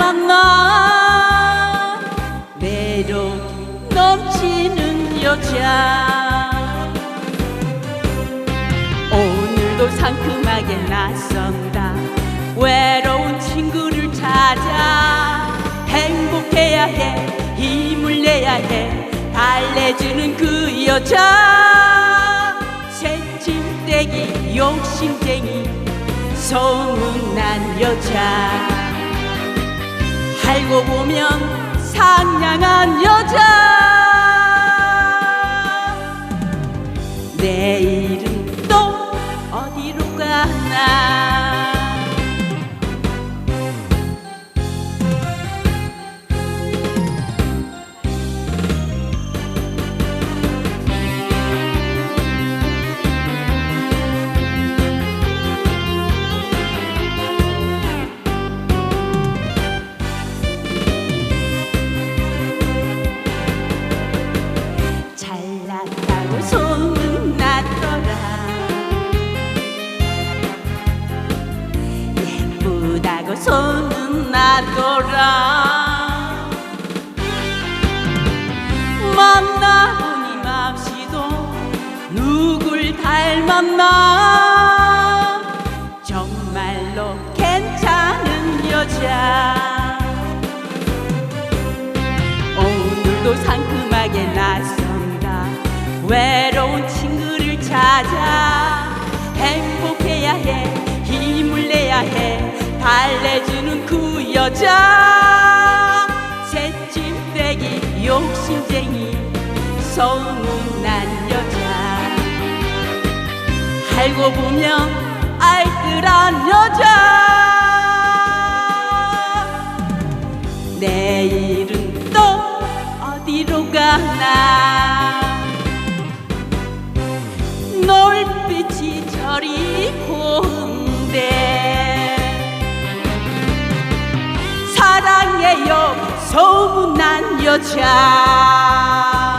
닮았나 매력 넘치는 여자. 오늘도 상큼하게 나선다. 외로운 친구를 찾아 행복해야 해 힘을 내야 해 달래주는 그 여자. 새침대기 욕심쟁이 소문난 여자 알고 보면 상냥한 여자. 내일은 또 어디로 가나 나더라. 만나보니 맙시도 누굴 닮았나. 정말로 괜찮은 여자. 오늘도 상큼하게 나선다. 외 여자 새침대기 욕심쟁이 소문난 여자. 알고 보면 알뜰한 여자. 내일은 또 어디로 가나? 놀 사랑해요. 소문난 여자.